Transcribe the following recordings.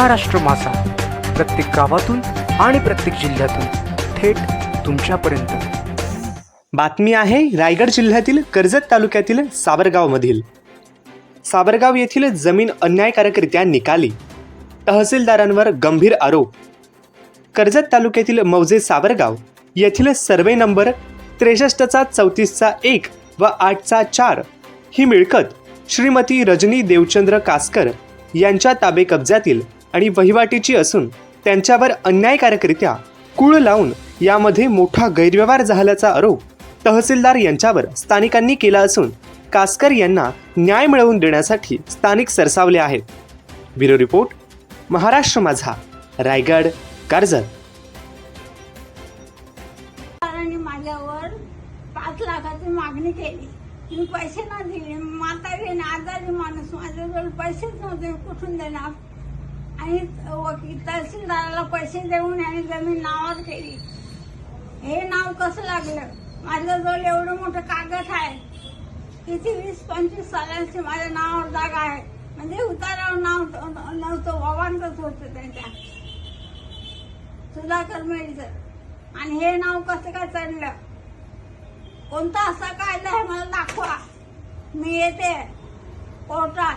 महाराष्ट्र मासा. प्रत्येक गावातून आणि प्रत्येक जिल्ह्यातून थेट तुमच्यापर्यंत. बातमी आहे रायगड जिल्ह्यातील कर्जत तालुक्यातील सावरगावमधील सावरगाव येथील जमीन अन्यायकारकरित्या निकाली. तहसीलदारांवर गंभीर आरोप. कर्जत तालुक्यातील मौजे सावरगाव येथील सर्वे नंबर त्रेसष्टचा चौतीसचा एक व आठचा चार ही मिळकत श्रीमती रजनी देवचंद्र कासकर यांच्या ताबे कब्जातील आणि वहिवाटीची असून त्यांच्यावर अन्यायकारकरित्या कुळ लावून यामध्ये मोठा गैरव्यवहार झाल्याचा आरोप तहसीलदार यांच्यावर स्थानिकांनी केला असून कासकर यांना न्याय मिळवून देण्यासाठी स्थानिक सरसावले आहेत. ब्युरो रिपोर्ट महाराष्ट्र माझा रायगड कर्जत माझ्यावर पाच लाखाची मागणी केली. मी पैसे न दिले. म्हातारी आजारी माणूस. माझ्याजवळ पैसेच नव्हते. कुठून देणार? आणि वकील तहसीलदाराला पैसे देऊन आणि जमीन नावावर केली. हे नाव कसं लागलं? माझ्याजवळ एवढं मोठं कागद आहे. किती वीस पंचवीस सालांची माझ्या नावावर जागा आहे. म्हणजे उतारावर नाव नव्हतं वावांतच होतं त्यांच्या. सुधाकर मेळीचं आणि हे नाव कसं काय चढलं? कोणता असा कायदा आहे? मला दाखवा. मी येते. कोर्टात.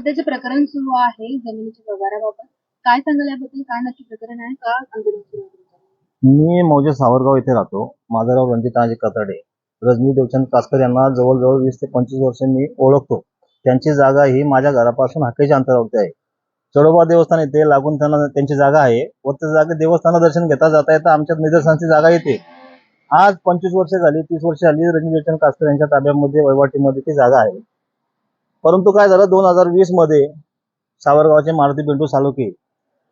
सध्याचे प्रकरण सुरू आहे जमिनीच्या व्यवहाराबाबत. काय सांगाल याबद्दल? काय नक्की प्रकरण आहे? का आंदोलन सुरू आहे मी मौजे सावरगाव इथे राहतो. माझं नाव रणजित तानाजी कताडे रजनी देवचंद कासकर यांना जवळजवळ वीस ते पंचवीस वर्ष मी ओळखतो. त्यांची जागा ही माझ्या घरापासून हाकेच्या अंतरावरती आहे. चढोबा देवस्थान इथे लागून त्यांना त्यांची जागा आहे व त्या जागे देवस्थान दर्शन घेता जाता येता आमच्या निदर्शनाची जागा येते. आज पंचवीस वर्ष झाली तीस वर्ष झाली रजनी देवचंद कासकर यांच्या ताब्यामध्ये वहिवाटीमध्ये ती जागा आहे. परंतु काय झालं दोन हजार वीसमध्ये सावरगावचे मारुती पिंटू सालोके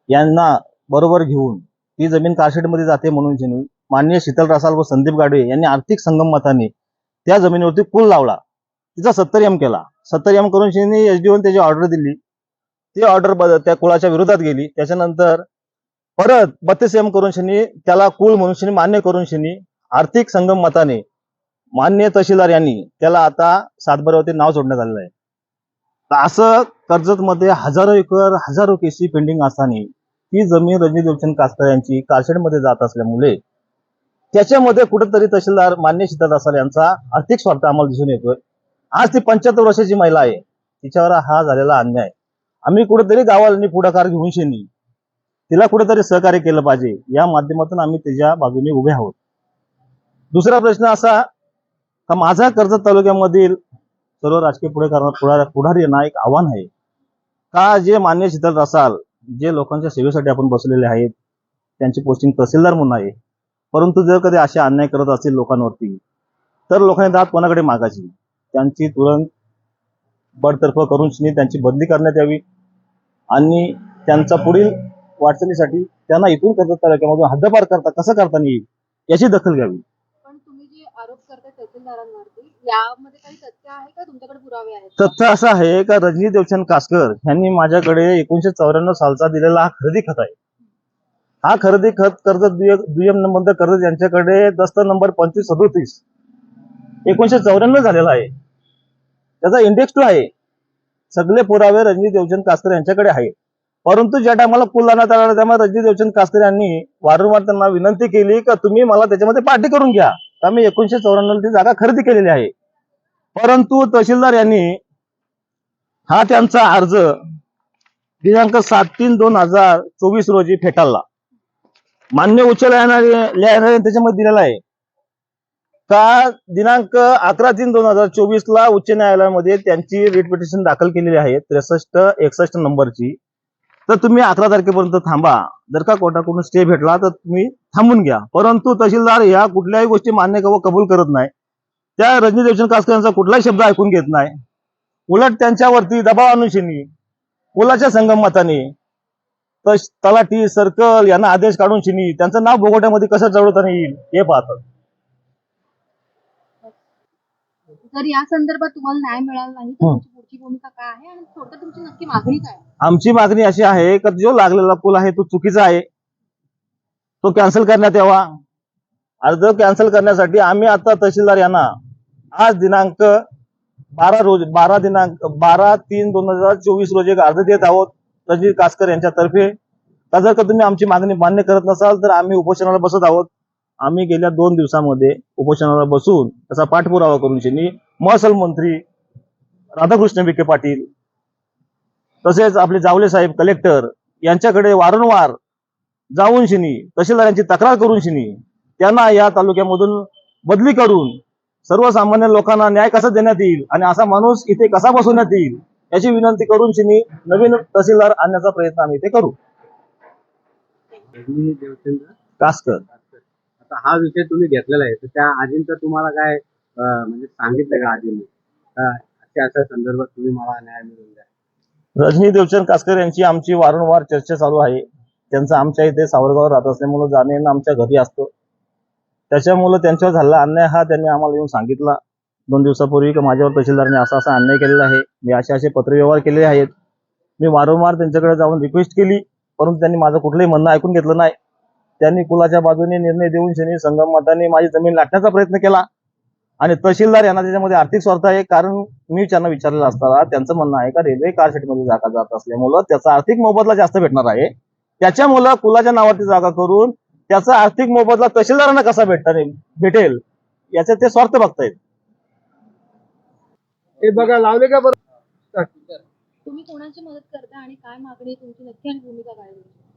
यांना बरोबर घेऊन ती जमीन कारशेडमध्ये जाते म्हणून त्यांनी माननीय शीतल रसाल व संदीप गाडवे यांनी आर्थिक संगमताने त्या जमिनीवरती कुल लावला. तिचा सत्तर एम केला. सत्तर एम करून त्यांनी एसडीओने त्याची ऑर्डर दिली. ती ऑर्डर त्या कुळाच्या विरोधात गेली. त्याच्यानंतर परत बत्तीस एम करून शिनी त्याला कुल म्हणून शिनी मान्य करून शिनी आर्थिक संगम मताने मान्य तहसीलदार यांनी त्याला आता सातबाऱ्यावरती नाव सोडण्यात आलेलं आहे. तर असं कर्जतमध्ये हजारो एकर हजारो केसी पेंडिंग असताना ती जमीन रजनी देवचंद कास्कर यांची कारशेडमध्ये जात असल्यामुळे त्याच्यामध्ये कुठेतरी तहसीलदार मान्य शीतल असाल यांचा आर्थिक स्वार्थ आम्हाला दिसून येतोय. आज ती पंच्याहत्तर वर्षाची महिला आहे. तिच्यावर हा झालेला अन्याय. आम्ही कुठेतरी गावाला पुढाकार घेऊन शेनी तिला कुठेतरी सहकार्य केलं पाहिजे. या माध्यमातून आम्ही त्याच्या बाजूने उभे आहोत. दुसरा प्रश्न असा का माझा कर्जत तालुक्यामधील सर्व राजकीय पुढे पुढारी यांना एक आव्हान आहे. का जे मान्य शीतल रसाल जे लोकांच्या सेवेसाठी आपण बसलेले आहेत त्यांची पोस्टिंग तहसीलदार म्हणून आहे. परंतु जर कधी असे अन्याय करत असतील लोकांवरती तर लोकांनी दात कोणाकडे मागायची? त्यांची तुरंत बडतर्फ करून त्यांची बदली करण्यात यावी आणि त्यांचा पुढील वाटचालीसाठी त्यांना इथून कर्जत तालुक्यामधून हद्दपार करता कसं करता येईल याची दखल घ्यावी. आरोप करताय तहसीलदारांवरती. यामध्ये काही सत्य आहे का? तुमच्याकडे पुरावे आहेत. तथ्य असं आहे का? रजनी देवचंद कासकर यांनी माझ्याकडे एकोणीशे चौऱ्याण्णव सालचा दिलेला हा खरेदी खत आहे. हा खरेदी खत कर्ज दुय्यम नंबर कर्ज यांच्याकडे दस्त नंबर पंचवीस सदोतीस एकोणीशे चौऱ्याण्णव झालेला आहे. त्याचा इंडेक्स टू आहे. सगळे पुरावे रजनी देवचंद कासकर यांच्याकडे आहे परंतु ज्या टायमाला पूल लावण्यात आला त्यामुळे रजनी देवचंद कासकर यांनी वारंवार त्यांना विनंती केली का तुम्ही मला त्याच्यामध्ये पार्टी करून घ्या. आम्ही एकोणीशे चौऱ्याण्णव ती जागा खरेदी केलेली आहे. परंतु तहसीलदार यांनी हा त्यांचा अर्ज दिनांक सात तीन दोन हजार चोवीस रोजी फेटाळला. मान्य उच्च न्यायालयाने त्याच्यामध्ये दिलेला आहे. का दिनांक अकरा तीन दोन हजार चोवीस ला उच्च न्यायालयामध्ये त्यांची रिट पिटिशन दाखल केलेली आहे त्रेसष्ट एकसष्ट नंबरची. तर तुम्ही अकरा तारखेपर्यंत थांबा. जर का कोर्टाकडून स्टे भेटला तर तुम्ही थांबून घ्या. परंतु तहसीलदार ह्या कुठल्याही गोष्टी मान्य व कबूल करत नाही. त्या रजनी देवचंद कासकर यांचा कुठलाही शब्द ऐकून घेत नाही. उलट त्यांच्यावरती दबाव आणून शिनी मुलाच्या संगमताने तलाठी सर्कल यांना आदेश काढून शिनी त्यांचं नाव बोगोट्यामध्ये कसं चढवता येईल हे पाहतात. तर या संदर्भात तुम्हाला न्याय मिळाला नाही तर हं. तुमची पुढची भूमिका काय आहे? आणि थोडक्यात तुमची नक्की मागणी काय आहे? आमची मागणी अशी आहे का जो लागलेला पूल आहे तो चुकीचा आहे. तो कॅन्सल करण्यात यावा. अर्ज कॅन्सल करण्यासाठी आम्ही आता तहसीलदार यांना आज दिनांक बारा रोज बारा दिनांक बारा तीन दोन हजार चोवीस रोजी एक अर्ज देत आहोत रजनी कासकर यांच्यातर्फे. तर जर का तुम्ही आमची मागणी मान्य करत नसाल तर आम्ही उपोषणाला बसत आहोत. आम्ही गेल्या दोन दिवसामध्ये उपोषणाला बसून त्याचा पाठपुरावा करून शनी महसूल मंत्री राधाकृष्ण विखे पाटील तसेच आपले जावले साहेब कलेक्टर यांच्याकडे वारंवार जाऊन शिनी तहसीलदारांची तक्रार करून शिनी त्यांना या तालुक्यामधून बदली करून सर्वसामान्य लोकांना न्याय कसा देण्यात येईल आणि असा माणूस इथे कसा बसवण्यात येईल याची विनंती करून शिनी नवीन तहसीलदार आणण्याचा प्रयत्न आम्ही इथे करू. कासकर. हा विषय तुम्ही घेतलेला आहे. तर त्या आजींचं तुम्हाला काय म्हणजे सांगितलं का आजींनी? अशा अशा संदर्भात तुम्ही मला न्याय मिळून द्या. रजनी देवचंद कासकर यांची आमची वारंवार चर्चा चालू आहे. त्यांचं आमच्या इथे सावरगाव राहत असल्यामुळे जाणे येणं आमच्या घरी असतो. त्याच्यामुळे त्यांच्यावर झालेला अन्याय हा त्यांनी आम्हाला येऊन सांगितला. दोन दिवसापूर्वी की माझ्यावर तहसीलदाराने असा असा अन्याय केलेला आहे. मी असे असे पत्रव्यवहार केलेले आहेत. मी वारंवार त्यांच्याकडे जाऊन रिक्वेस्ट केली. परंतु त्यांनी माझं कुठलंही म्हणणं ऐकून घेतलं नाही. त्यांनी कुलाच्या बाजूने निर्णय देऊन शनी संगम मताने माझी जमीन लाटण्याचा प्रयत्न केला. आणि तहसीलदार यांना त्याच्यामध्ये आर्थिक स्वार्थ आहे कारण मी त्यांना विचारलेलं असताना त्यांचं म्हणणं आहे का रेल्वे कारशेडमध्ये जागा जात असल्यामुळं त्याचा आर्थिक मोबदला जास्त भेटणार आहे. त्याच्यामुळं कुलाच्या नावावरती जागा करून त्याचा आर्थिक मोबदला तहसीलदारांना कसा भेटणार भेटेल याचे ते स्वार्थ बघतायत. हे बघा लावले का बरं? तुम्ही कोणाची मदत करता आणि काय मागणी तुमची नक्की आणि भूमिका काय आहे?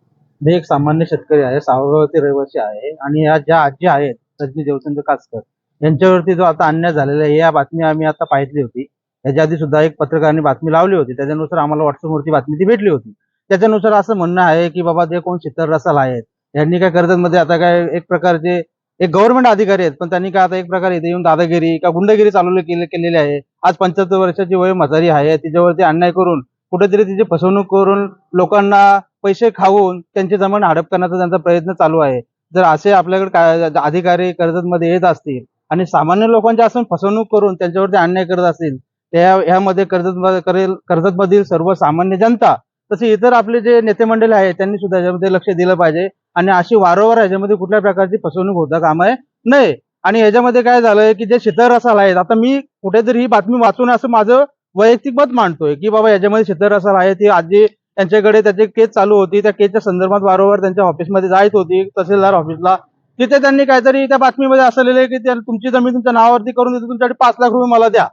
मी एक सामान्य शेतकरी आहे सावरगावचे रहिवासी आहे आणि या ज्या आजी आहेत रजनी देवचंद्र कासकर यांच्यावरती जो आता अन्याय झालेला आहे या बातमी आम्ही आता पाहिली होती. याच्या आधी सुद्धा एक पत्रकारांनी बातमी लावली होती. त्याच्यानुसार आम्हाला व्हॉट्सअपवरती बातमी ती भेटली होती. त्याच्यानुसार असं म्हणणं आहे की बाबा ते कोण शितर रसाल आहेत यांनी काय कर्जतमध्ये आता काय एक प्रकारचे एक गव्हर्नमेंट अधिकारी आहेत पण त्यांनी काय आता एक प्रकारे इथे येऊन दादागिरी का गुंडगिरी चालवली केले केलेली आहे. आज पंच्याहत्तर वर्षाची वय म्हातारी आहे तिच्यावरती अन्याय करून कुठेतरी तिची फसवणूक करून लोकांना पैसे खाऊन त्यांची जमीन हडप करण्याचा त्यांचा प्रयत्न चालू आहे. जर असे आपल्याकडे काय अधिकारी कर्जतमध्ये येत असतील आणि सामान्य लोकांच्या असून फसवणूक करून त्यांच्यावरती अन्याय करत असतील त्या ह्यामध्ये कर्जत करेल कर्जतमधील सर्वसामान्य जनता तसे इतर आपले जे नेते मंडळी आहेत त्यांनी सुद्धा याच्यामध्ये लक्ष दिलं पाहिजे. आणि अशी वारंवार याच्यामध्ये कुठल्या प्रकारची फसवणूक होता कामा नये. आणि याच्यामध्ये काय झालंय की जे शीतळ रसाल आहेत आता मी कुठेतरी ही बातमी वाचून असं माझं वैयक्तिक मत मांडतोय की बाबा याच्यामध्ये शीतळ रसाल आहे ती आजी त्यांच्याकडे त्याची केस चालू होती त्या केसच्या संदर्भात वारंवार त्यांच्या ऑफिसमध्ये जायत होती तहसीलदार ऑफिसला. तिथे त्यांनी काहीतरी त्या बातमीमध्ये असं लिहिलंय की तुमची जमीन तुमच्या नावावरती करून देते तुमच्याकडे पाच लाख रुपये मला द्या.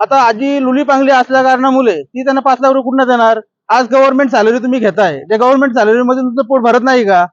आता आजी लुली पांगली असल्या कारणामुळे ती त्यांना पाच लाख रुपये कुठं देणार? आज गव्हर्नमेंट सॅलरी तुम्ही घेताय. त्या गव्हर्नमेंट सॅलरीमध्ये तुमचं पोट भरत नाही का?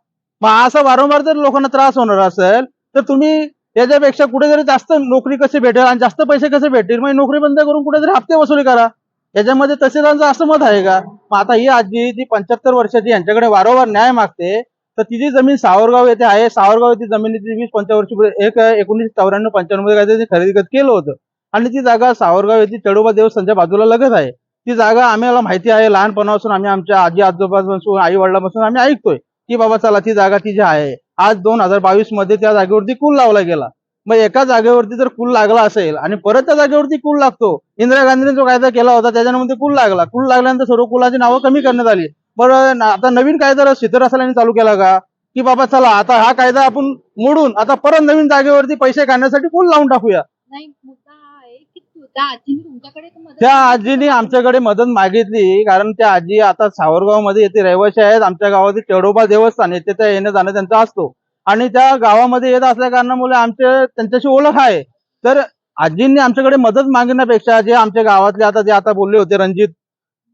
मग असं वारंवार जर लोकांना त्रास होणार असेल तर तुम्ही याच्यापेक्षा कुठेतरी जास्त नोकरी कशी भेटेल आणि जास्त पैसे कसे भेटतील? मग नोकरी बंद करून कुठेतरी हप्ते वसुली करा. याच्यामध्ये तहसीलदारांचं असं मत आहे का? मग आता ही आजी जी पंच्याहत्तर वर्षाची यांच्याकडे वारंवार न्याय मागते तर तिची जमीन सावरगाव येथे आहे. सावरगाव येथे जमिनीची वीस पंच्यावर्षी एक एकोणीसशे चौऱ्याण्णव पंच्याण्णवमध्ये काहीतरी खरेदी खत केलं होतं. आणि ती जागा सावरगाव येथे चढोबा देवस्थानच्या बाजूला लगत आहे. ती जागा आम्हाला माहिती आहे. लहानपणापासून आम्ही आमच्या आजी आजोबापासून आई वडिलांपासून आम्ही ऐकतोय की बाबा चला ती जागा ती जी आहे. आज दोन हजार बावीसमध्ये त्या जागेवरती कुल लावला गेला. मग एका जागेवरती जर कुल लागला असेल आणि परत त्या जागेवरती कुल लागतो इंदिरा गांधीने जो कायदा केला होता त्याच्यामध्ये कुल लागला. कुल लागल्यानंतर सर्व कुलाची नावं कमी करण्यात आली. बरं आता नवीन कायदा शीतर रसालांनी चालू केला का की बाबा चला आता हा कायदा आपण मोडून आता परत नवीन जागेवरती पैसे काढण्यासाठी कुल लावून टाकूया. त्या आजीने आमच्याकडे मदत मागितली कारण त्या आजी आता सावरगावमध्ये येथे रहिवासी आहेत. आमच्या गावातील चेडोबा देवस्थान येथे त्या येणं जाणं त्यांचा असतो. आणि त्या गावामध्ये येत असल्या कारणामुळे आमचे त्यांच्याशी ओळख आहे. तर आजींनी आमच्याकडे मदत मागण्यापेक्षा जे आमच्या गावातले आता जे आता बोलले होते रणजित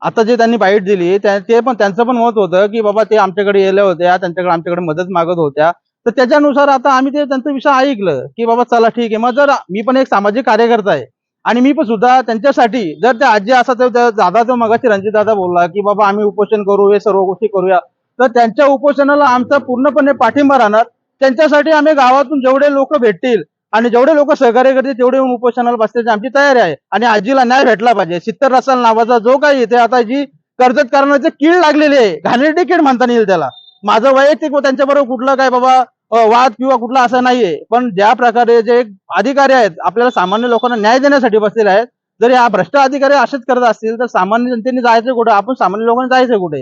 आता जे त्यांनी बाईट दिली ते पण त्यांचं पण मत होतं की बाबा ते आमच्याकडे येल्या होत्या त्यांच्याकडे आमच्याकडे मदत मागत होत्या. तर त्याच्यानुसार आता आम्ही ते त्यांचा विषय ऐकलं की बाबा चला ठीक आहे. मग जर मी पण एक सामाजिक कार्यकर्ता आहे आणि मी पण सुद्धा त्यांच्यासाठी जर त्या आजी असा तर दादा तो मगाशी रणजित दादा बोलला की बाबा आम्ही उपोषण करू हे सर्व गोष्टी करूया तर त्यांच्या उपोषणाला आमचा पूर्णपणे पाठिंबा राहणार. त्यांच्यासाठी आम्ही गावातून जेवढे लोक भेटतील आणि जेवढे लोक सहकार्य करतील तेवढे येऊन उपोषणाला बसण्याची आमची तयारी आहे. आणि आजीला न्याय भेटला पाहिजे. सित्तर रसाल नावाचा जो काही इथे आता जी कर्जत कारणाचे कीड लागलेली आहे घाणेरडी कीड म्हणता येईल त्याला. माझं वैयक्तिक त्यांच्याबरोबर कुठलं काय बाबा वाद किंवा कुठला असं नाहीये. पण ज्या प्रकारे जे अधिकारी आहेत आपल्याला सामान्य लोकांना न्याय देण्यासाठी बसलेले आहेत जर या भ्रष्ट अधिकारी असेच करत असतील तर सामान्य जनतेने जायचं कुठे? आपण सामान्य लोकांनी जायचं कुठे?